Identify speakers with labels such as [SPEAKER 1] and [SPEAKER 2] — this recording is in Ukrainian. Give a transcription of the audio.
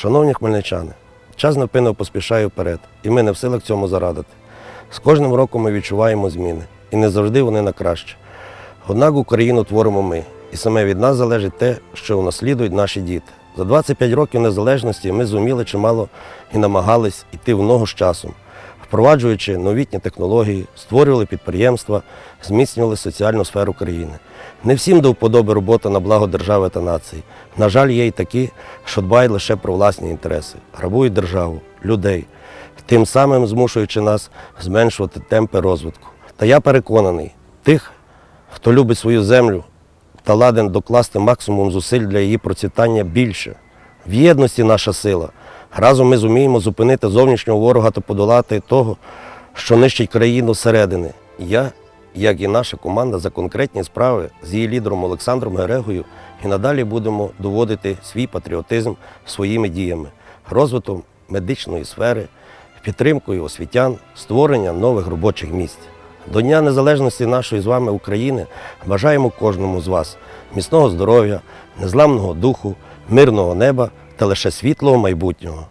[SPEAKER 1] Шановні хмельничани, час невпинно поспішає вперед, і ми не в силах цьому зарадити. З кожним роком ми відчуваємо зміни, і не завжди вони на краще. Однак Україну творимо ми, і саме від нас залежить те, що унаслідують наші діти. За 25 років незалежності ми зуміли чимало і намагались йти в ногу з часом, впроваджуючи новітні технології, створювали підприємства, зміцнювали соціальну сферу країни. Не всім до вподоби робота на благо держави та нації. На жаль, є й такі, що дбають лише про власні інтереси, грабують державу, людей, тим самим змушуючи нас зменшувати темпи розвитку. Та я переконаний, тих, хто любить свою землю та ладен докласти максимум зусиль для її процвітання більше. В єдності наша сила. Разом ми зуміємо зупинити зовнішнього ворога та подолати того, що нищить країну зсередини. Я, як і наша команда, за конкретні справи з її лідером Олександром Герегою і надалі будемо доводити свій патріотизм своїми діями, розвитком медичної сфери, підтримкою освітян, створення нових робочих місць. До Дня Незалежності нашої з вами України бажаємо кожному з вас міцного здоров'я, незламного духу, мирного неба та лише світлого майбутнього.